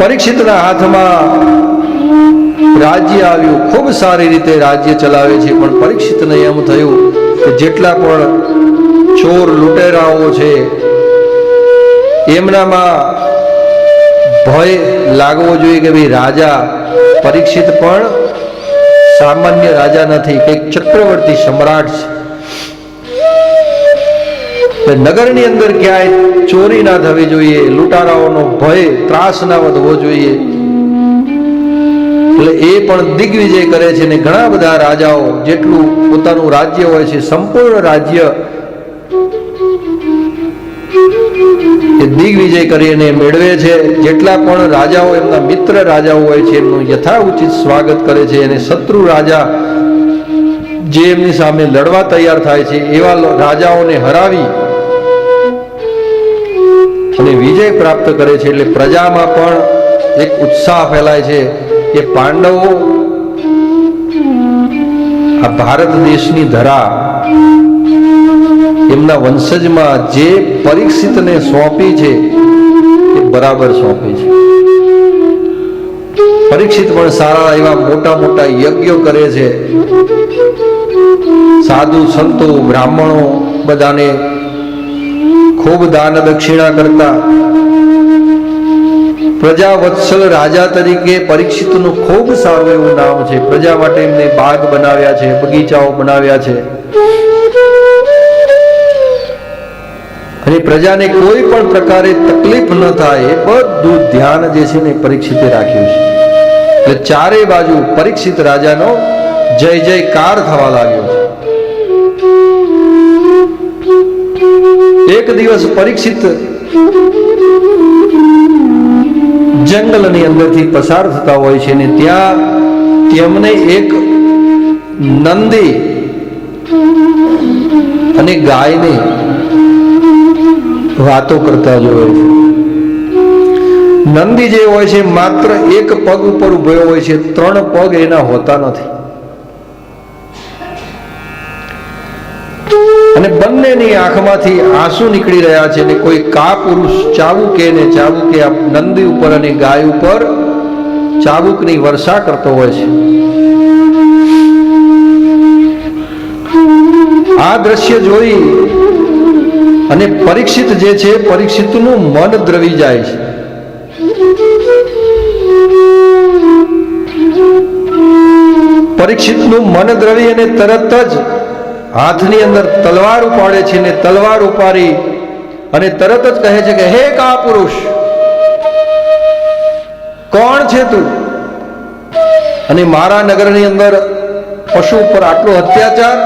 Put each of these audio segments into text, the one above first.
પરીક્ષિતના હાથમાં રાજ્ય આવ્યું. ખૂબ સારી રીતે રાજ્ય ચલાવે છે, પણ પરીક્ષિતને એમ થયું કે જેટલા પણ ચોર લૂંટેરાઓ છે, એમનામાં ભય લાગવો જોઈએ કે ભાઈ રાજા પરીક્ષિત પણ સામાન્ય રાજા નથી. કંઈક ચક્રવર્તી સમ્રાટ છે. નગરની અંદર ક્યાંય ચોરી ના થવી જોઈએ, લૂંટારાઓનો ભય, ત્રાસ ના વધવો જોઈએ. એટલે એ પણ દિગ્વિજય કરે છે ને ઘણા બધા રાજાઓ જેટલું પોતાનું રાજ્ય હોય છે, સંપૂર્ણ રાજ્ય એ દિગ્વિજય કરીને મેળવે છે. જેટલા પણ રાજાઓ, એમના મિત્ર રાજાઓ હોય છે, એમનું યથાઉચિત સ્વાગત કરે છે. અને શત્રુ રાજા જે એમની સામે લડવા તૈયાર થાય છે, એવા રાજાઓને હરાવી અને વિજય પ્રાપ્ત કરે છે એટલે પ્રજામાં પણ એક ઉત્સાહ ફેલાય છે કે પાંડવો આ ભારત દેશની ધરા એમના વંશજમાં જે પરીક્ષિતને સોંપી છે એ બરાબર સોંપી છે. પરીક્ષિત પણ સારા એવા મોટા મોટા યજ્ઞો કરે છે. સાધુ સંતો, બ્રાહ્મણો બધાને ખૂબ દાન દક્ષિણા કરતા. પ્રજા રાજા તરીકે પરીક્ષિતનું ખૂબ સારું એવું નામ છે. પ્રજા માટે એમને બાગ બનાવ્યા છે, બગીચાઓ બનાવ્યા છે. અને પ્રજાને કોઈ પણ પ્રકારે તકલીફ ન થાય એ બધું ધ્યાન જે છે ને પરીક્ષિતે રાખ્યું છે. એટલે ચારે બાજુ પરીક્ષિત રાજાનો જય જયકાર થવા લાગ્યો છે. એક દિવસ પરીક્ષિત જંગલની અંદરથી પસાર થતા હોય છે ને ત્યાં તેમને એક નંદી અને ગાયને વાતો કરતા જોવે છે. નંદી જે હોય છે, માત્ર એક પગ ઉપર ઊભો હોય છે, ત્રણ પગ એના હોતા નથી. અને બંનેની આંખમાંથી આંસુ નીકળી રહ્યા છે ને કોઈ કા પુરુષ ચાબુકે ને ચાબુકે આ નંદી ઉપર અને ગાય ઉપર ચાબુકની વર્ષા કરતો હોય છે. આ દ્રશ્ય જોઈ અને પરીક્ષિત જે છે પરીક્ષિતનું મન દ્રવી જાય છે. પરીક્ષિતનું મન દ્રવી અને તરત જ હાથની અંદર તલવાર ઉપાડે છે ને તલવાર ઉપાડી અને તરત જ કહે છે કે, હે કા પુરુષ કોણ છે તું? અને મારા નગરની અંદર પશુ ઉપર આટલો અત્યાચાર?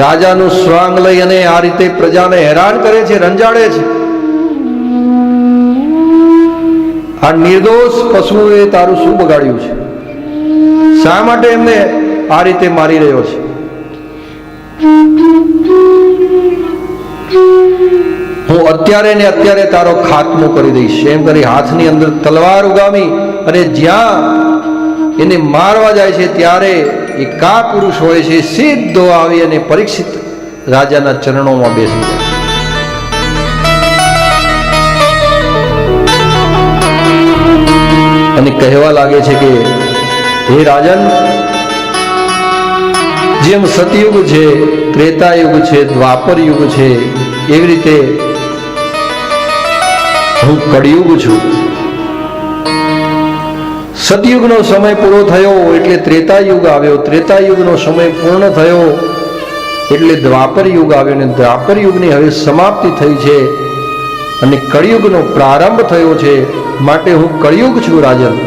રાજાનું સ્વાંગ લઈ અને આ રીતે પ્રજાને હેરાન કરે છે, રંજાડે છે. આ નિર્દોષ પશુએ તારું શું બગાડ્યું છે? શા માટે એમને આ રીતે મારી રહ્યો છે? હું અત્યારે ને અત્યારે તારો ખાત્મો કરી દઈશ. એમ કરી હાથની અંદર તલવાર ઉગામી અને જ્યાં એને મારવા જાય છે ત્યારે એ કા પુરુષ હોય છે, સીધો આવી અને પરીક્ષિત રાજાના ચરણોમાં બેસી જાય. અને કહેવા લાગે છે કે હે રાજન, જેમ સતયુગ છે, ત્રેતાયુગ છે દ્વાપર યુગ છે, એવી રીતે હું કળિયુગ છું. સતયુગનો સમય પૂરો થયો એટલે ત્રેતા યુગ આવ્યો. ત્રેતા યુગનો સમય પૂર્ણ થયો એટલે દ્વાપર યુગ આવ્યો અને દ્વાપર યુગની હવે સમાપ્તિ થઈ છે અને કળિયુગનો પ્રારંભ થયો છે. માટે હું કળિયુગ છું, રાજન.